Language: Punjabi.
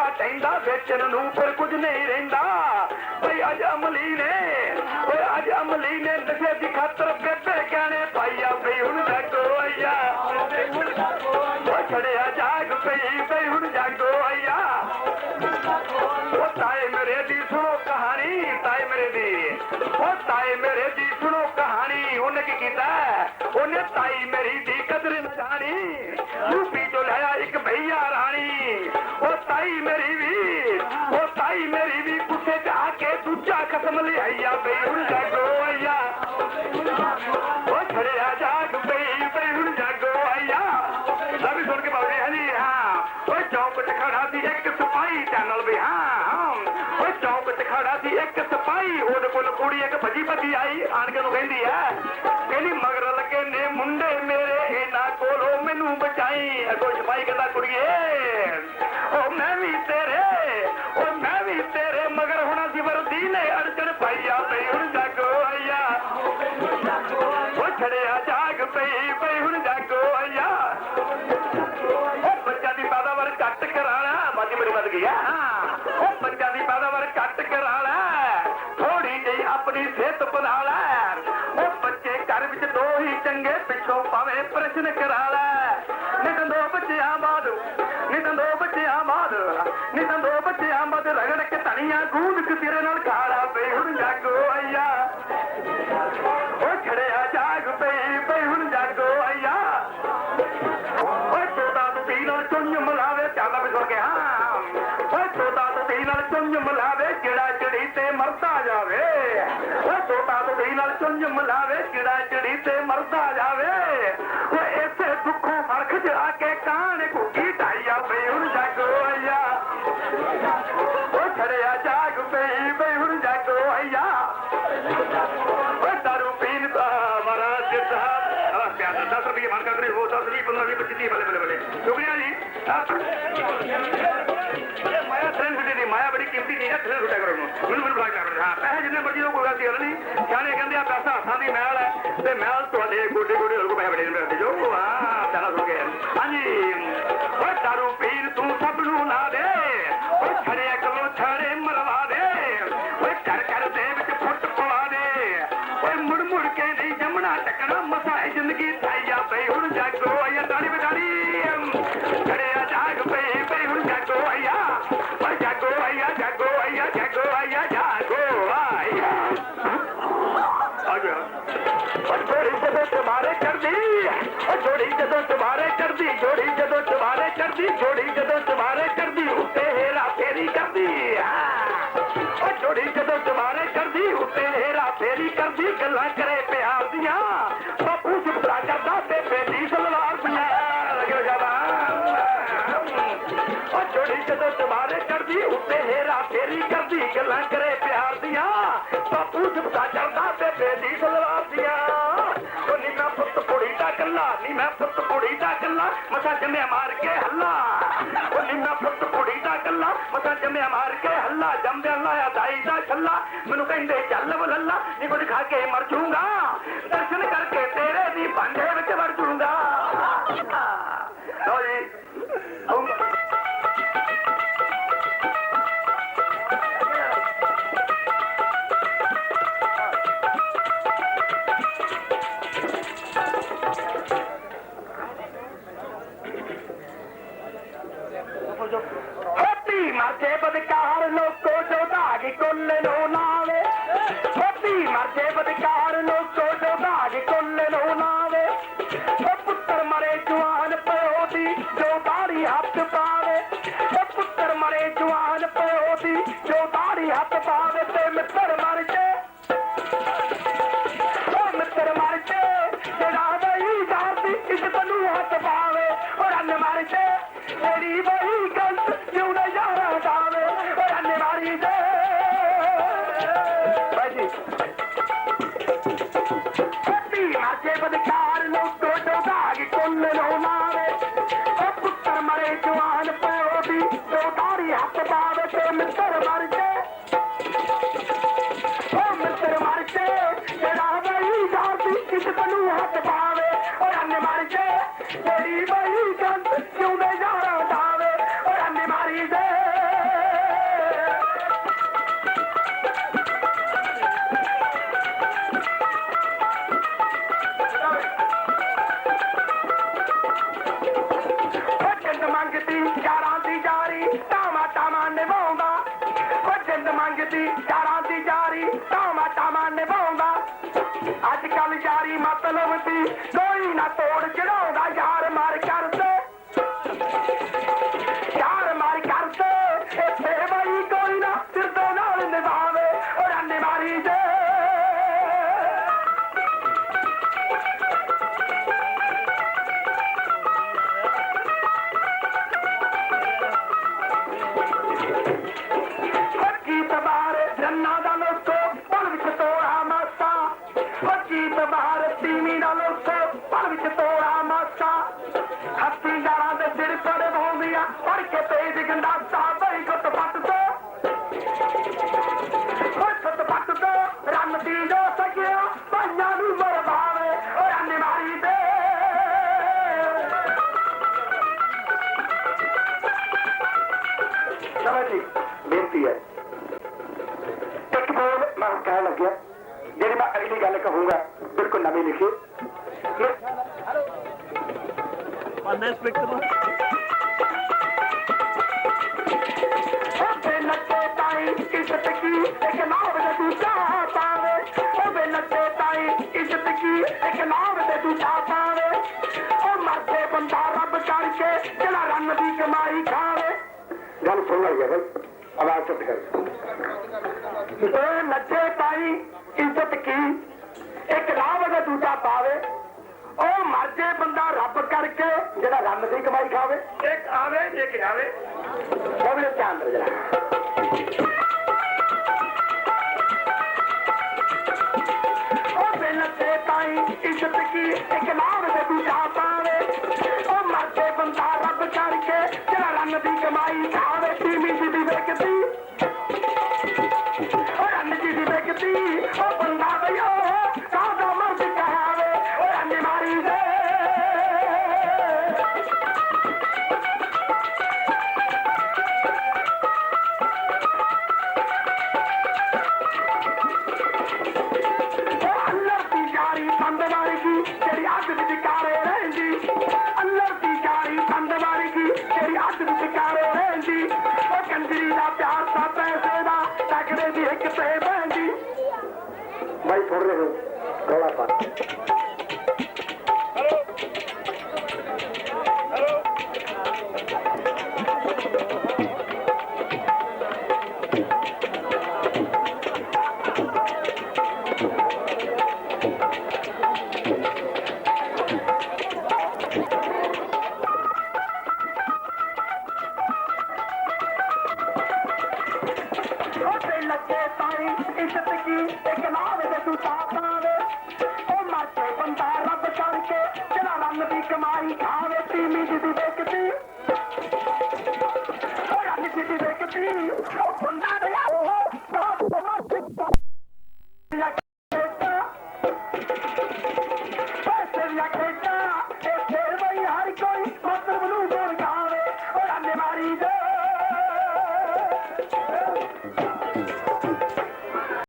ਟੰਗਾ ਟੈਂਦਾ ਵੇਚਣ ਨੂੰ ਫਿਰ ਕੁਝ ਨਹੀਂ ਰਹਿੰਦਾ। ਬਈ ਅੱਜ ਅਮਲੀ ਨੇ, ਓਏ ਅੱਜ ਅਮਲੀ ਨੇ ਨਸ਼ੇ ਦੀ ਖਾਤਰ ਬੇਬੇ ਕਹਿਣੇ ਪਾਈਆ ਬਈ ਹੁਣ ਜਾਗੋ ਆਇਆ। ਓ ਛੜਿਆ ਜਾਗ ਪਈ, ਬਈ ਹੁਣ ਜਾਗੋ ਆਇਆ। ਓ ਤਾਏ ਮੇਰੇ ਦੀ ਸੁਣੋ ਕਹਾਣੀ, ਤਾਏ ਮੇਰੇ ਦੀ। ਓ ਤਾਏ ਮੇਰੇ ਦੀ ਸੁਣੋ ਕਹਾਣੀ, ਉਹਨੇ ਕੀ ਕੀਤਾ? ਉਹਨੇ ਤਾਈ ਮੇਰੀ ਦੀ ਕਦਰ ਨਾ ਜਾਣੀ। ਤਾਈ ਮੇਰੀ ਵੀ ਓ ਤਾਈ ਮੇਰੀ ਵੀ ਗੁੱਸੇ ਚ ਕੇ ਦੂਜਾ ਕਸਮ ਲਿਆਈਆ ਬਈ ਹੁਣ ਜਾਗੋ ਆਇਆ ਓ ਛੜਿਆ ਜਾਗ ਪਈ ਬਈ ਹੁਣ ਜਾਗੋ ਆਇਆ ਸਭੀ ਸੁਣ ਕੇ ਬਾਬੇ ਹਨੀ ਹਾਂ। ਉਹ ਚੌਕ ਤੇ ਖੜਾ ਸੀ ਇੱਕ ਸਿਪਾਹੀ ਚੈਨਲ ਵੀ, ਹਾਂ ਉਹ ਓਏ ਚੌਕ ਤੇ ਖੜਾ ਸੀ ਇੱਕ ਸਿਪਾਹੀ, ਉਹਦੇ ਕੋਲ ਕੁੜੀ ਇੱਕ ਭੱਜੀ ਭੱਜੀ ਆਈ, ਆਣ ਕੇ ਨੂੰ ਕਹਿੰਦੀ ਐ ਕਹਿੰਦੀ ਮਗਰ ਲੱਗੇ ਨੇ ਮੁੰਡੇ ਮੇਰੇ ਮੈਨੂੰ ਬਚਾਈ। ਅਗੋ ਸਿਪਾਹੀ ਕਹਿੰਦਾ ਕੁੜੀਏ ਓ ਮੈਂ ਵੀ ਤੇਰੇ ਓ ਮੈਂ ਵੀ ਤੇਰੇ ਮਗਰ ਹੋਣਾ ਸੀ ਵਰਦੀ ਨੇ ਅੜਚਣ ਪਾਈਆ ਪਈ ਹੁਣ ਜਾਗੋ ਆਇਆ ਓ ਛੜਿਆ ਜਾਗ ਪਈ ਪਈ ਹੁਣ ਜਾਗੋ ਆਇਆ ਉਹ ਬੱਚਾ ਦੀ ਪੈਦਾਵਾਰ ਘੱਟ ਕਰਾਣਾ ਬਾਜੀ ਮੇਰੀ ਵੱਧ ਗਈ ਆ। ਉਹ ਬੱਚਾ ਦੀ ਪੈਦਾਵਾਰ ਘੱਟ ਕਰਾਣਾ ਥੋੜੀ ਜਿਹੀ ਆਪਣੀ ਸਿਹਤ ਬਣਾ ਲੈ। ਚੱਲ ਵੀ ਸੁਣ ਕੇ ਹਾਂ ਓਏ ਤੋਤਾ ਤੂੰ ਤੀ ਨਾਲ ਚੁੰਝ ਮਲਾਵੇ ਕਿਹੜਾ ਚੜੀ ਤੇ ਮਰਦਾ ਜਾਵੇ। ਓਏ ਤੋਤਾ ਤੂੰ ਤੀ ਨਾਲ ਚੁੰਝ ਮਲਾਵੇ ਕਿਹੜਾ ਚੜੀ ਤੇ ਮਰਦਾ ਜਾਵੇ। ਓਏ ਇਸੇ ਦੁੱਖੋਂ ਫਰਖ ਚ ਆ ਕੇ ਕਾਣ ਘੁੱਗੀ ਢਾਈਆ ਬਈ ਹੁਣ ਜਾਗੋ ਆਇਆ ਓ ਛੜਿਆ ਜਾਗ ਪਈ ਬਈ ਹੁਣ ਜਾਗੋ ਆਇਆ ਓਏ ਦਾਰੂ ਪੀਣ ਦਾ ਮਹਾਰਾਜ ਸਾਹਿਬ ਆ ਪਿਆ 10 ਰੁਪਏ ਮੰਗ ਕਰਦੇ ਹੋ 10 ਰੁਪਏ 15 ਰੁਪਏ 25 ਬੱਲੇ ਬੱਲੇ ਬੱਲੇ। ਸ਼ੁਕਰੀਆ ਜੀ। ਮਾਇਆ ਟ੍ਰੇਨ ਛੁੱਟੀ ਦੀ ਮਾਇਆ ਬੜੀ ਕੀਮਤੀ ਚੀਜ਼ ਹੈ ਟ੍ਰੇਨ ਛੁੱਟਿਆ ਕਰੋ ਨੂੰ ਮੈਨੂੰ ਬਲਾਕ ਕਰ ਹਾਂ ਪੈਸੇ ਜਿੰਨੇ ਮਰਜ਼ੀ ਦੋ ਕੋਈ ਗੱਲ ਗੱਲ ਨਹੀਂ ਸਿਆਣੇ ਕਹਿੰਦੇ ਆ ਪੈਸਾ ਹੱਥਾਂ ਦੀ ਮੈਲ ਹੈ ਤੇ ਮਹਿਲ ਤੁਹਾਡੇ ਗੋਡੇ ਗੋਡੇ ਹੋਰ ਪੈਸੇ ਬੜੇ ਨੇ ਜੋ ਹਾਂ ਚਾਲਾ ਸੁਣ ਕੇ ਹਾਂਜੀ ਓਏ ਦਾਰੂ ਪੀਰ ਤੂੰ ਸਭ ਨੂੰ ਨਾ ਦੇ ਓਏ ਛੜੇ ਕੋਲੋਂ ਛੜੇ ਮਰਵਾ ਦੇ ਓਏ ਕਰ ਕਰ ਦੇ ਵਿੱਚ ਫੁੱਟ ਪਵਾ ਦੇ ਓਏ ਮੁੜ ਮੁੜ ਕੇ ਨਹੀਂ ਜੰਮਣਾ ਟਕਣਾ ਮਸਾ ਜ਼ਿੰਦਗੀ ਥਾਈ ਜਾ ਪਈ, ਹੁਣ ਜਾਗੋ ਆਇਆ ਤਾੜੀ پر جاگو آئي جڏهن ਜੋੜੀ ਜਦੋਂ ਉੱਤੇ ਹੇਰਾ ਫੇਰੀ ਕਰਦੀ ਗੱਲਾਂ ਕਰੇ ਪਿਆਰ ਦੀਆਂ। ਬਾਪੂ ਜੁਬਲਾ ਚੜਦਾ ਤੇ ਬੇਟੀ ਸਲਵਾਰ ਦੀਆਂ। ਓ ਨੀ ਮੈਂ ਪੁੱਤ ਕੁੜੀ ਦਾ ਗੱਲਾ ਨੀ ਮੈਂ ਪੁੱਤ ਕੁੜੀ ਦਾ ਗੱਲਾ ਮਸਾ ਜੰਮਿਆ ਮਾਰ ਕੇ ਹੱਲਾ। ਉਹ ਨੀ ਮੈਂ ਪੁੱਤ ਕੁੜੀ ਦਾ ਗੱਲਾ ਮਸਾ ਜੰਮਿਆ ਮਾਰ ਕੇ ਹੱਲਾ। ਜੰਮਦਿਆਂ ਲਾਇਆ ਦਾਈ ਦਾ ਛੱਲਾ, ਮੈਨੂੰ ਕਹਿੰਦੇ ਚੱਲ ਬਲੱਲਾ ਨੀ ਕੁਝ ਖਾ ਕੇ ਮਰ ਜੂੰਗਾ। ਦਰਸ਼ਨ ਕਰਕੇ मरे जुआ पियो हथ मित्र मित्र मरजे वही ਬੇਨਤੀ ਹੈ ਇੱਕ ਬੋਲ ਮੈਂ ਕਹਿਣ ਲੱਗਿਆ ਜਿਹੜੀ ਮੈਂ ਅਗਲੀ ਗੱਲ ਕਹੂੰਗਾ ਬਿਲਕੁਲ ਨਵੀਂ ਲਿਖੀ ਆਨੇ ਸਪੀਕਰ ਇੱਜ਼ਤ ਕੀ ਇੱਕ ਨਾਮ ਦੇ ਦੂਜਾ ਪਾਵੇ ਓਏ ਨੱਚੇ ਤਾਈ ਇੱਜ਼ਤ ਕੀ ਇੱਕ ਨਾਮ ਦੇ ਦੂਜਾ ਪਾਵੇ। ਓ ਮਰਦੇ ਬੰਦਾ ਰੱਬ ਕਰਕੇ ਜਿਹੜਾ ਰੰਨ ਦੀ ਕਮਾਈ ਖਾਵੇ। ਗੱਲ ਸੁਣ ਲਈ ਬਈ ਆਵਾਜ਼ ਚੁੱਪ ਕਰ। ਓਏ ਨੱਚੇ ਤਾਈ ਇੱਜ਼ਤ ਕੀ ਇੱਕ ਨਾਮ ਦੇ ਦੂਜਾ ਪਾਵੇ। ਉਹ ਮਰ ਜੇ ਬੰਦਾ ਰੱਬ ਕਰਕੇ ਜਿਹੜਾ ਰੰਨ ਦੀ ਕਮਾਈ ਖਾਵੇ। ਇੱਕ ਆਵੇ ਇੱਕ ਆਵੇ ਉਹਦੇ ਧਿਆਨ ਤਾਈ ਇੱਜ਼ਤ ਕੀ ਇੱਕ ਨਾਮ ਦੇ ਜਿਹੜੀ ਵਿੱਚ ਕਾਰੇ ਰਹਿੰਦੀ ਉਹ ਕੰਜਰੀ ਦਾ ਪਿਆਰ ਤਾਂ ਪੈਸੇ ਦਾ ਤਕੜੇ ਦੀ ਇੱਕ ਤੇ ਬਹਿੰਦੀ ਬਾਈ ਥੋੜ ਹੋ। ਗੋਲਾ ਪਾ। ਬੱਚੇ ਤਾਈ ਇੱਜ਼ਤ ਕੀ ਇੱਕ ਨਾਮ ਦੇ ਤੂੰ ਤਾਂ